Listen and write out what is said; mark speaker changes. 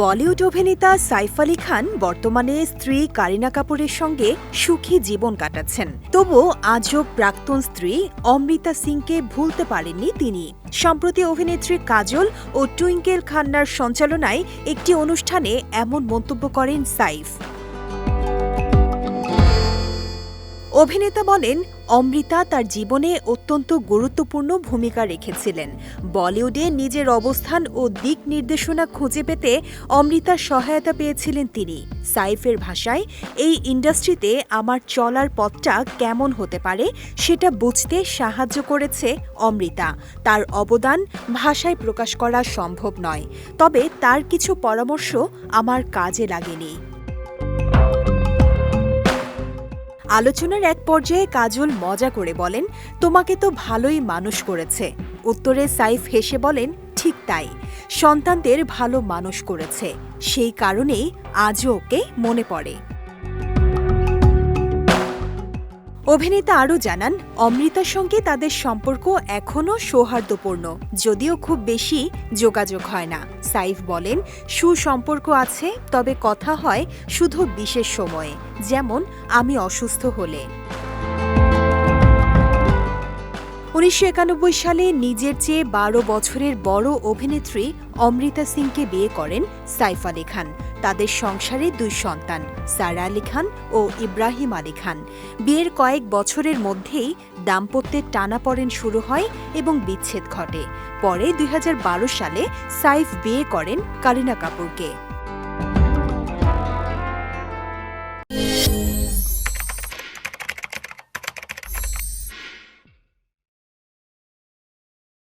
Speaker 1: বলিউড অভিনেতা সাইফ আলী খান বর্তমানে স্ত্রী কারিনা কাপুরের সঙ্গে সুখী জীবন কাটাচ্ছেন। তবু আজও প্রাক্তন স্ত্রী অমৃতা সিংকে ভুলতে পারেননি তিনি। সম্প্রতি অভিনেত্রী কাজল ও টুইঙ্কেল খান্নার সঞ্চালনায় একটি অনুষ্ঠানে এমন মন্তব্য করেন সাইফ। অভিনেতা বলেন, অমৃতা তার জীবনে অত্যন্ত গুরুত্বপূর্ণ ভূমিকা রেখেছিলেন। বলিউডে নিজের অবস্থান ও দিক নির্দেশনা খুঁজে পেতে অমৃতার সহায়তা পেয়েছিলেন তিনি। সাইফের ভাষায়, এই ইন্ডাস্ট্রিতে আমার চলার পথটা কেমন হতে পারে সেটা বুঝতে সাহায্য করেছে অমৃতা। তার অবদান ভাষায় প্রকাশ করা সম্ভব নয়। তবে তার কিছু পরামর্শ আমার কাজে লাগেনি। আলোচনার এক পর্যায়ে কাজল মজা করে বলেন, তোমাকে তো ভালোই মানুষ করেছে। উত্তরে সাইফ হেসে বলেন, ঠিক তাই। সন্তানদের ভালো মানুষ করেছে। সেই কারণেই আজও ওকে মনে পড়ে। অভিনেতা আরও জানান, অমৃতার সঙ্গে তাদের সম্পর্ক এখনও সৌহার্দ্যপূর্ণ, যদিও খুব বেশি যোগাযোগ হয় না। সাইফ বলেন, সুসম্পর্ক আছে, তবে কথা হয় শুধু বিশেষ সময়ে, যেমন, আমি অসুস্থ হলে। উনিশশো একানব্বই সালে নিজের চেয়ে বারো বছরের বড় অভিনেত্রী অমৃতা সিংকে বিয়ে করেন সাইফ আলী খান। তাদের সংসারে দুই সন্তান, সারা আলী খান ও ইব্রাহিম আলী খান। বিয়ের কয়েক বছরের মধ্যেই দাম্পত্যের টানাপড়েন শুরু হয় এবং বিচ্ছেদ ঘটে। পরে দুই হাজার বারো সালে সাইফ বিয়ে করেন কারিনা কাপুরকে।